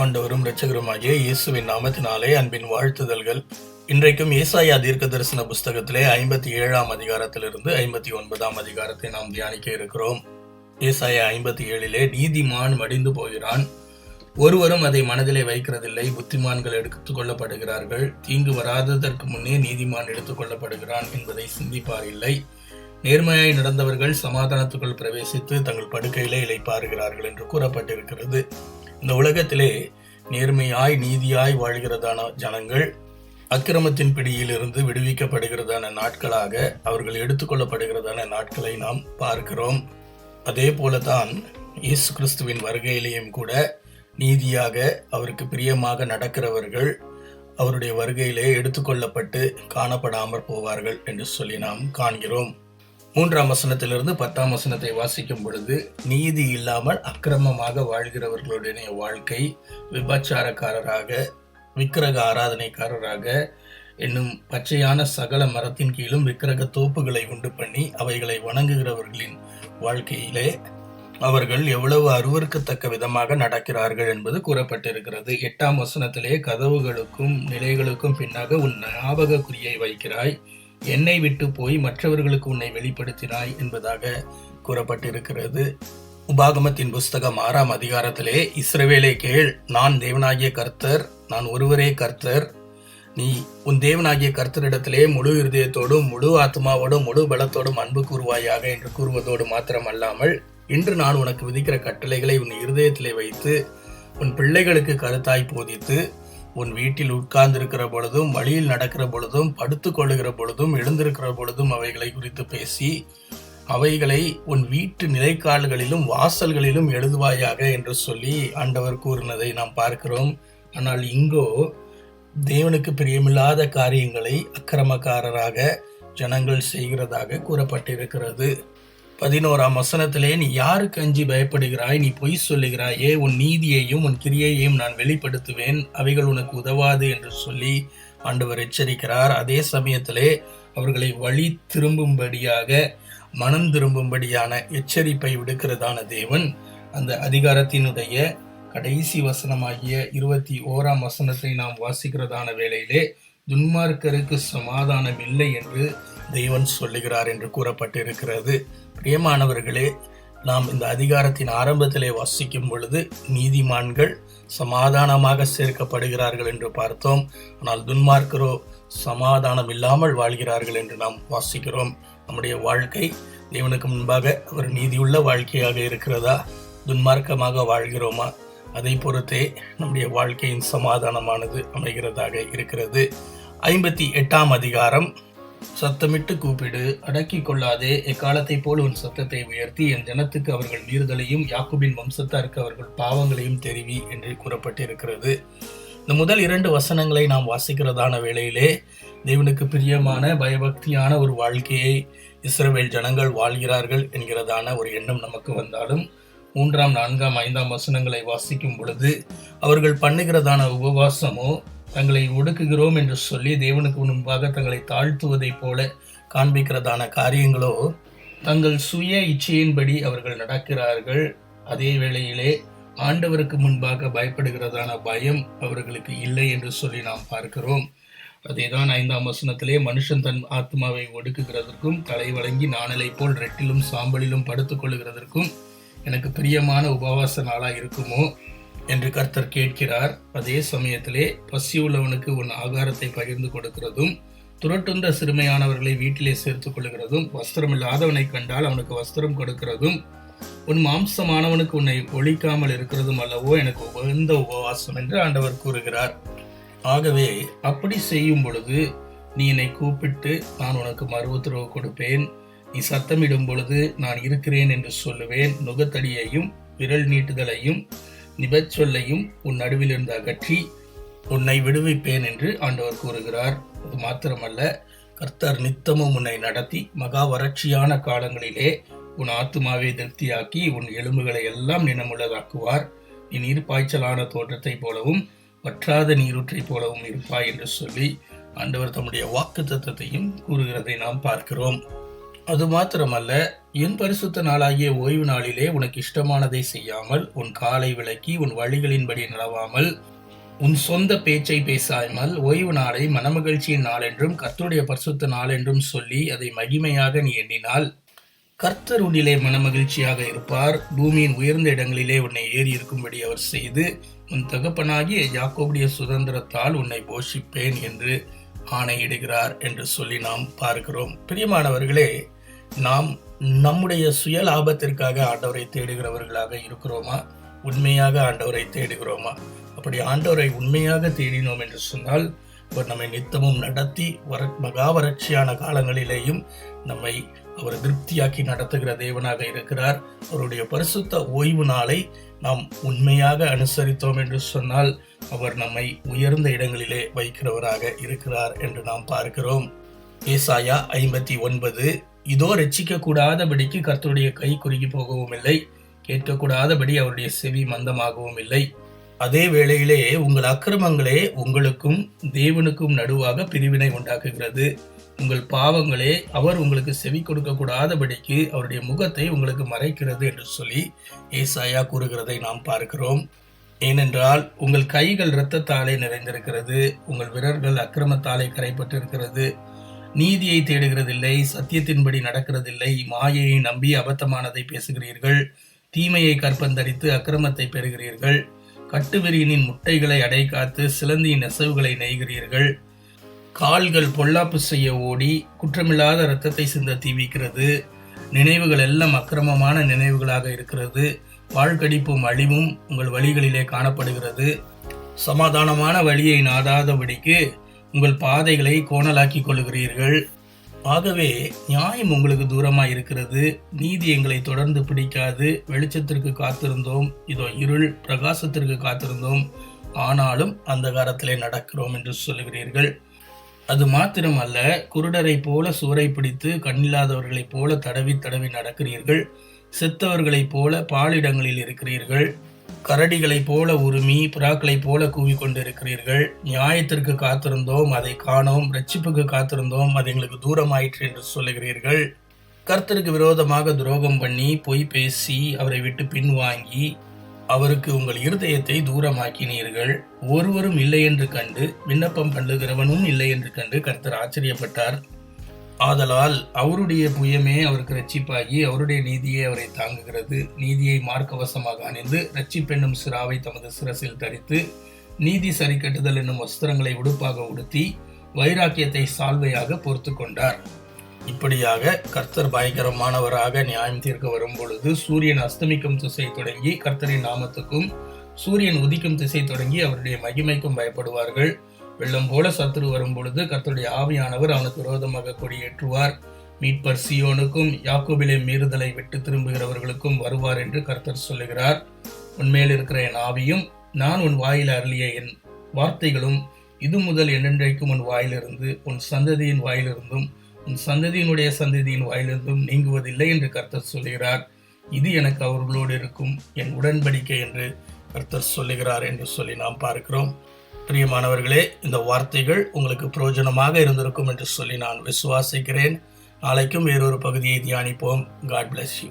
ஆண்டவரும் இரட்சகருமாகிய இயேசுவின் நாமத்தினாலே அன்பின் வாழ்த்துதல்கள். இன்றைக்கும் ஏசாயா தீர்க்க தரிசன புஸ்தகத்திலே ஐம்பத்தி ஏழாம் அதிகாரத்திலிருந்து ஐம்பத்தி ஒன்பதாம் அதிகாரத்தை நாம் தியானிக்க இருக்கிறோம். ஏசாயா ஐம்பத்தி ஏழிலே நீதிமான் மடிந்து போகிறான். ஒருவரும் அதை மனதிலே வைக்கிறதில்லை புத்திமான்கள் எடுத்துக் கொள்ளப்படுகிறார்கள். தீங்கு வராததற்கு முன்னே நீதிமான் எடுத்துக் கொள்ளப்படுகிறான் என்பதை சிந்திப்பார் இல்லை. நேர்மையாய் நடந்தவர்கள் சமாதானத்துக்குள் பிரவேசித்து தங்கள் படுக்கையிலே இளைப்பாறுகிறார்கள் என்று கூறப்பட்டிருக்கிறது. இந்த உலகத்திலே நேர்மையாய் நீதியாய் வாழ்கிறதான ஜனங்கள் அக்கிரமத்தின் பிடியிலிருந்து விடுவிக்கப்படுகிறதான நாட்களாக அவர்கள் எடுத்துக்கொள்ளப்படுகிறதான நாட்களை நாம் பார்க்கிறோம். அதே போலதான் இயேசு கிறிஸ்துவின் வருகையிலேயும் கூட நீதியாக அவருக்கு பிரியமாக நடக்கிறவர்கள் அவருடைய வருகையிலே எடுத்துக்கொள்ளப்பட்டு காணப்படாமற் போவார்கள் என்று சொல்லி நாம் காண்கிறோம். மூன்றாம் வசனத்திலிருந்து பத்தாம் வசனத்தை வாசிக்கும் பொழுது நீதி இல்லாமல் அக்கிரமமாக வாழ்கிறவர்களுடைய வாழ்க்கை விபச்சாரக்காரராக விக்கிரக ஆராதனைக்காரராக என்னும் பச்சையான சகல மரத்தின் கீழும் விக்கிரக தோப்புகளை உண்டு பண்ணி அவைகளை வணங்குகிறவர்களின் வாழ்க்கையிலே அவர்கள் எவ்வளவு அருவருக்கத்தக்க விதமாக நடக்கிறார்கள் என்பது கூறப்பட்டிருக்கிறது. எட்டாம் வசனத்திலே கதவுகளுக்கும் நிலைகளுக்கும் பின்னாக உன் ஞாபக குறியை வைக்கிறாய். என்னை விட்டு போய் மற்றவர்களுக்கு உன்னை வெளிப்படுத்தினாய் என்பதாக கூறப்பட்டிருக்கிறது. உபாகமத்தின் புஸ்தகம் ஆறாம் அதிகாரத்திலே இஸ்ரவேலே கேள் நான் தேவனாகிய கர்த்தர் நான் ஒருவரே கர்த்தர். நீ உன் தேவனாகிய கர்த்தரிடத்திலே முழு இருதயத்தோடும் முழு ஆத்மாவோடும் முழு பலத்தோடும் அன்பு கூறுவாயாக என்று கூறுவதோடு மாத்திரமல்லாமல் இன்று நான் உனக்கு விதிக்கிற கட்டளைகளை உன் இருதயத்திலே வைத்து உன் பிள்ளைகளுக்கு கருத்தாய் போதித்து உன் வீட்டில் உட்கார்ந்திருக்கிற பொழுதும் வழியில் நடக்கிற பொழுதும் படுத்து கொள்ளுகிற பொழுதும் எழுந்திருக்கிற பொழுதும் அவைகளை குறித்து பேசி அவைகளை உன் வீட்டு நிலைக்கால்களிலும் வாசல்களிலும் எழுதுவாயாக என்று சொல்லி ஆண்டவர் கூறினதை நாம் பார்க்கிறோம். ஆனால் இங்கோ தேவனுக்கு பிரியமில்லாத காரியங்களை அக்கிரமக்காரராக ஜனங்கள் செய்கிறதாக கூறப்பட்டிருக்கிறது. பதினோராம் வசனத்திலே நீ யாருக்கு அஞ்சி பயப்படுகிறாய்? நீ பொய் சொல்லுகிறாயே உன் நீதியையும் உன் கிரியையையும் நான் வெளிப்படுத்துவேன். அவைகள் உனக்கு உதவாது என்று சொல்லி ஆண்டவர் எச்சரிக்கிறார். அதே சமயத்திலே அவர்களை வழி திரும்பும்படியாக மனம் திரும்பும்படியான எச்சரிப்பை விடுக்கிறதான தேவன் அந்த அதிகாரத்தினுடைய கடைசி வசனமாகிய இருபத்தி ஓராம் வசனத்தை நாம் வாசிக்கிறதான வேளையிலே துன்மார்க்கருக்கு சமாதானம் இல்லை என்று தெய்வன் சொல்லுகிறார் என்று கூறப்பட்டிருக்கிறது. பிரியமானவர்களே நாம் இந்த அதிகாரத்தின் ஆரம்பத்திலே வாசிக்கும் பொழுது நீதிமான்கள் சமாதானமாக சேர்க்கப்படுகிறார்கள் என்று பார்த்தோம். ஆனால் துன்மார்க்கரோ சமாதானம் இல்லாமல் வாழ்கிறார்கள் என்று நாம் வாசிக்கிறோம். நம்முடைய வாழ்க்கை தேவனுக்கு முன்பாக ஒரு நீதியுள்ள வாழ்க்கையாக இருக்கிறதா? துன்மார்க்கமாக வாழ்கிறோமா? அதை பொறுத்தே நம்முடைய வாழ்க்கையின் சமாதானமானது அமைகிறதாக இருக்கிறது. ஐம்பத்தி எட்டாம் அதிகாரம் சத்தமிட்டு கூப்பிடு அடக்கிக் கொள்ளாதே எக்காலத்தை போல் உன் சத்தத்தை உயர்த்தி என் ஜனத்துக்கு அவர்கள் மீறுதலையும் யாக்குபின் வம்சத்தாருக்கு அவர்கள் பாவங்களையும் தெரிவி என்று கூறப்பட்டிருக்கிறது. இந்த முதல் இரண்டு வசனங்களை நாம் வாசிக்கிறதான வேளையிலே தேவனுக்கு பிரியமான பயபக்தியான ஒரு வாழ்க்கையை இஸ்ரவேல் ஜனங்கள் வாழ்கிறார்கள் என்கிறதான ஒரு எண்ணம் நமக்கு வந்தாலும் மூன்றாம் நான்காம் ஐந்தாம் வசனங்களை வாசிக்கும் பொழுது அவர்கள் பண்ணுகிறதான உபவாசமோ தங்களை ஒடுக்குகிறோம் என்று சொல்லி தேவனுக்கு முன்பாக தங்களை தாழ்த்துவதைப் போல காண்பிக்கிறதான காரியங்களோ தங்கள் சுய இச்சையின்படி அவர்கள் நடக்கிறார்கள். அதே வேளையிலே ஆண்டவருக்கு முன்பாக பயப்படுகிறதான பயம் அவர்களுக்கு இல்லை என்று சொல்லி நாம் பார்க்கிறோம். அதேதான் ஐந்தாம் வசனத்திலே மனுஷன் தன் ஆத்மாவை ஒடுக்குகிறதற்கும் தலை வழங்கி நாணலை போல் ரெட்டிலும் சாம்பலிலும் படுத்துக்கொள்ளுகிறதற்கும் எனக்கு பிரியமான உபவாச நாளாக இருக்குமோ? என்று கர்த்தர் கேட்கிறார். அதே சமயத்திலே பசியுள்ளவனுக்கு உன் ஆகாரத்தை பகிர்ந்து கொடுக்கிறதும் துரட்டுந்த சிறுமையானவர்களை வீட்டிலே சேர்த்துக் கொள்கிறதும் வஸ்திரம் இல்லாதவனை கண்டால் அவனுக்கு வஸ்திரம் கொடுக்கிறதும் உன் மாம்சமானவனுக்கு உன்னை ஒழிக்காமல் இருக்கிறதும் அல்லவோ எனக்கு உகந்த உபவாசம் என்று ஆண்டவர் கூறுகிறார். ஆகவே அப்படி செய்யும் பொழுது நீ என்னை கூப்பிட்டு நான் உனக்கு மறு உத்தரவு கொடுப்பேன். நீ சத்தமிடும் பொழுது நான் இருக்கிறேன் என்று சொல்லுவேன். நுகத்தடியையும் விரல் நீட்டுதலையும் நிபச்சொல்லையும் உன் நடுவிலிருந்து அகற்றி உன்னை விடுவிப்பேன் என்று ஆண்டவர் கூறுகிறார். அது மாத்திரமல்ல கர்த்தர் நித்தமும் உன்னை நடத்தி மகா வறட்சியான காலங்களிலே உன் ஆத்துமாவை திருப்தியாக்கி உன் எலும்புகளை எல்லாம் நினமுள்ளதாக்குவார். நீ நீர் பாய்ச்சலான தோற்றத்தைப் போலவும் வற்றாத நீரூற்றைப் போலவும் இருப்பாய் என்று சொல்லி ஆண்டவர் தம்முடைய வாக்கு தத்துவத்தையும் கூறுகிறதை நாம் பார்க்கிறோம். அது மாத்திரமல்ல என் பரிசுத்த நாளாகிய ஓய்வு நாளிலே உனக்கு இஷ்டமானதை செய்யாமல் உன் காலை விளக்கி உன் வழிகளின்படி நடவாமல் உன் சொந்த பேச்சை பேசாமல் ஓய்வு நாளை மனமகிழ்ச்சியின் நாள் என்றும் கர்த்தருடைய பரிசுத்த நாள் என்றும் சொல்லி அதை மகிமையாக நீ எண்ணினால் கர்த்தர் உன்னிலே மனமகிழ்ச்சியாக இருப்பார். பூமியின் உயர்ந்த இடங்களிலே உன்னை ஏறி இருக்கும்படி அவர் செய்து உன் தகப்பனாகிய யாக்கோபுடைய சுதந்திரத்தால் உன்னை போஷிப்பேன் என்று ஆணையிடுகிறார் என்று சொல்லி நாம் பார்க்கிறோம். பிரியமானவர்களே நாம் நம்முடைய சுய லாபத்திற்காக ஆண்டவரை தேடுகிறவர்களாக இருக்கிறோமா? உண்மையாக ஆண்டவரை தேடுகிறோமா? அப்படி ஆண்டவரை உண்மையாக தேடினோம் என்று சொன்னால் அவர் நம்மை நித்தமும் நடத்தி வர மகா வறட்சியான காலங்களிலேயும் நம்மை அவர் திருப்தியாக்கி நடத்துகிற தேவனாக இருக்கிறார். அவருடைய பரிசுத்த ஓய்வு நாளை நாம் உண்மையாக அனுசரித்தோம் என்று சொன்னால் அவர் நம்மை உயர்ந்த இடங்களிலே வைக்கிறவராக இருக்கிறார் என்று நாம் பார்க்கிறோம். ஏசாயா ஐம்பத்தி ஒன்பது இதோ ரட்சிக்க கூடாதபடிக்கு கர்த்தருடைய கை குறுகி போகவும் இல்லை. கேட்கக்கூடாதபடி அவருடைய செவி மந்தமாகவும் இல்லை. அதே வேளையிலே உங்கள் அக்கிரமங்களே உங்களுக்கும் தேவனுக்கும் நடுவாக பிரிவினை உண்டாக்குகிறது. உங்கள் பாவங்களே அவர் உங்களுக்கு செவி கொடுக்கக்கூடாதபடிக்கு அவருடைய முகத்தை உங்களுக்கு மறைக்கிறது என்று சொல்லி ஏசாயா கூறுகிறதை நாம் பார்க்கிறோம். ஏனென்றால் உங்கள் கைகள் இரத்தத்தாலே நிறைந்திருக்கிறது. உங்கள் விரல்கள் அக்கிரமத்தாலே கரைப்பட்டிருக்கிறது நீதியை தேடுகிறதில்லை சத்தியத்தின்படி நடக்கிறதில்லை மாயையை நம்பி அபத்தமானதை பேசுகிறீர்கள் தீமையை கற்பந்தரித்து அக்கிரமத்தை பெறுகிறீர்கள் கட்டுவிரியனின் முட்டைகளை அடை காத்து சிலந்தியின் நெசவுகளை நெய்கிறீர்கள் கால்கள் பொல்லாப்பு செய்ய ஓடி குற்றமில்லாத இரத்தத்தை சிந்த தீவிக்கிறது நினைவுகள் எல்லாம் அக்கிரமமான நினைவுகளாக இருக்கிறது வாழ்கடிப்பும் அழிவும் உங்கள் வழிகளிலே காணப்படுகிறது. சமாதானமான வழியை நாடாதபடிக்கு உங்கள் பாதைகளை கோணலாக்கி கொள்கிறீர்கள் ஆகவே நியாயம் உங்களுக்கு தூரமாக இருக்கிறது. நீதி எங்களை தொடர்ந்து பிடிக்காது. வெளிச்சத்திற்கு காத்திருந்தோம். இதோ இருள் பிரகாசத்திற்கு காத்திருந்தோம். ஆனாலும் அந்த காலத்திலே நடக்கிறோம் என்று சொல்லுகிறீர்கள். அது மாத்திரமல்ல குருடரை போல சுவரை பிடித்து கண்ணில்லாதவர்களைப் போல தடவி தடவி நடக்கிறீர்கள். செத்தவர்களைப் போல பாலிடங்களில் இருக்கிறீர்கள். கரடிகளைப் போல உருமி புறாக்களைப் போல கூவிக்கொண்டிருக்கிறீர்கள். நியாயத்திற்கு காத்திருந்தோம் அதை காணோம் ரட்சிப்புக்கு காத்திருந்தோம் அது எங்களுக்கு தூரமாயிற்று என்று சொல்லுகிறீர்கள். கர்த்தருக்கு விரோதமாக துரோகம் பண்ணி பொய் பேசி அவரை விட்டு பின்வாங்கி அவருக்கு உங்கள் இருதயத்தை தூரமாக்கினீர்கள். ஒருவரும் இல்லை என்று கண்டு விண்ணப்பம் பண்ணுகிறவனும் இல்லை என்று கண்டு கர்த்தர் ஆச்சரியப்பட்டார். ஆதலால் அவருடைய புயமே அவருக்கு ரட்சிப்பாகி அவருடைய நீதியை அவரை தாங்குகிறது. நீதியை மார்க்கவசமாக அணிந்து ரட்சிப்பெண்ணும் சிராவை தமது சிரசில் தரித்து நீதி சரி கட்டுதல் என்னும் வஸ்திரங்களை உடுப்பாக உடுத்தி வைராக்கியத்தை சால்வையாக பொறுத்து கொண்டார். இப்படியாக கர்த்தர் பயங்கரமானவராக நியாயம் தீர்க்க வரும் பொழுது சூரியன் அஸ்தமிக்கும் திசை தொடங்கி கர்த்தரின் நாமத்துக்கும் சூரியன் உதிக்கும் திசை தொடங்கி அவருடைய மகிமைக்கும் பயப்படுவார்கள். வெள்ளம் போல சத்துரு வரும் பொழுது கர்த்தருடைய ஆவியானவர் அவனுக்கு விரோதமாக கொடியேற்றுவார். மீட்பர் சியோனுக்கும் யாக்கோபிலே மீறுதலை விட்டு திரும்புகிறவர்களுக்கும் வருவார் என்று கர்த்தர் சொல்லுகிறார். உன்மேல் இருக்கிற என் ஆவியும் நான் உன் வாயில் அருளிய என் வார்த்தைகளும் இது முதல் என்னென்றைக்கும் உன் வாயிலிருந்து உன் சந்ததியின் வாயிலிருந்தும் உன் சந்ததியினுடைய சந்ததியின் வாயிலிருந்தும் நீங்குவதில்லை என்று கர்த்தர் சொல்லுகிறார். இது எனக்கு அவர்களோடு இருக்கும் என் உடன்படிக்கை என்று கர்த்தர் சொல்லுகிறார் என்று சொல்லி நாம் பார்க்கிறோம். பிரியமானவர்களே இந்த வார்த்தைகள் உங்களுக்கு பிரயோஜனமாக இருந்திருக்கும் என்று சொல்லி நான் விசுவாசிக்கிறேன். நாளைக்கும் வேறொரு பகுதியை தியானிப்போம். God bless you